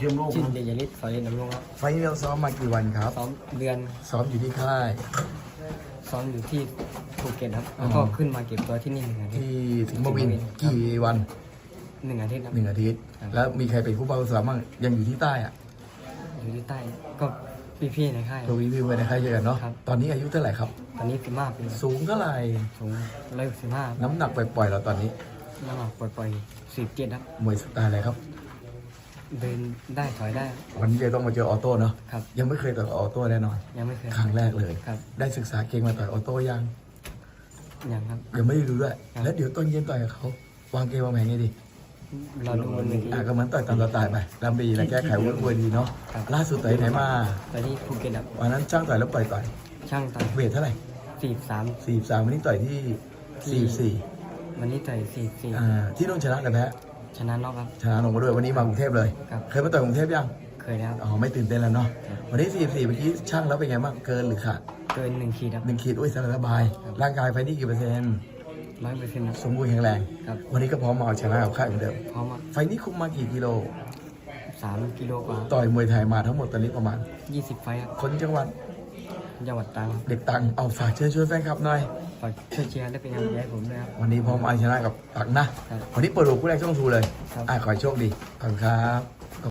เชียมโลกชื่อนะเดยลิสฟอเรนน้ำลงครับไฟล์นี้เราซ้อมมากี่วันครับ ซ้อมเดือนซ้อมอยู่ที่ค่าย ซ้อมอยู่ที่ภูเก็ตครับอ๋อแล้วก็ขึ้นมาเก็บตัวที่นี่หนึ่งอาทิตย์ ที่สิงห์บุรีกี่วันหนึ่งอาทิตย์ครับหนึ่งอาทิตย์ครับแล้วมีใครเป็นผู้บังคับสามบ้างยังอยู่ที่ใต้อะอยู่ที่ใต้ก็พี่ๆในค่าย ตัววิวไปในค่ายเจอกันเนาะครับ ตอนนี้อายุเท่าไหร่ครับ ตอนนี้สิบห้าปีสูงเท่าไหร่สูงร้อยสิบห้าน้ำหนักปล่อยๆเราตอนนี้ น้ำหนักปล่อยๆสิบเจ็ดครับมวยสไตล์อะไรครับ เดินได้ถอยได้ วันนี้จะต้องมาเจอออโต้เนาะครับ ยังไม่เคยต่อยออโต้แน่นอน ยังไม่เคยครั้งแรกเลยครับ ได้ศึกษาเก่งมาต่อยออโต้ยังยังครับยังไม่ได้รู้ด้วยครับแล้วเดี๋ยวต้นเย็นต่อยกับเขาวางเกมวางแผนไงดีรอดูบนเวทีอะก็เหมือนต่อยตามสไตล์ไปลำบีแล้วแก้ไขวุ้นวดีเนาะครับล่าสุดต่อยไหนมาตอนนี้ภูเก็ตครับวันนั้นช่างต่อยแล้วปล่อยต่อยช่างต่อยเวทเท่าไหร่สี่สามสี่สามวันนี้ต่อยที่สี่สี่วันนี้ต่อยสี่สี่อ่าที่นู่นชนะกันแพ้ ชนะน็อกครับ ชนะลงมาด้วยวันนี้มากรุงเทพเลย ครับ เคยมาต่อยกรุงเทพยัง เคยแล้วอ๋อ ไม่ตื่นเต้นแล้วเนาะ ครับ วันนี้สี่สี่เมื่อกี้ช่างแล้วเป็นไงบ้าง เกินหรือขาดเกินหนึ่งขีดครับหนึ่งขีด อุ้ยสบายๆร่างกายไฟนี่กี่เปอร์เซ็นต์ ร้อยเปอร์เซ็นต์ครับ สมบูรณ์แข็งแรง ครับ วันนี้ก็พร้อมมาเอาชนะกับค่ายเหมือนเดิม พร้อมอะไฟนี้คุมมากี่กิโล สามกิโลกว่าต่อยมวยไทยมาทั้งหมดตอนนี้ประมาณ ยี่สิบไฟล์ครับคนจังหวัด จังหวัดตรังเด็กตังเอาฝากเชิญชวนแฟนคลับหน่อย ฝากช่วยเชียร์และเป็นกำลังใจให้ผมด้วยครับ วันนี้พร้อมเอาชนะกับตักนะครับ วันนี้เปิดหัวผู้แรกช่องทูเลย ครับ อ่าขอให้โชคดีขอบคุณครับ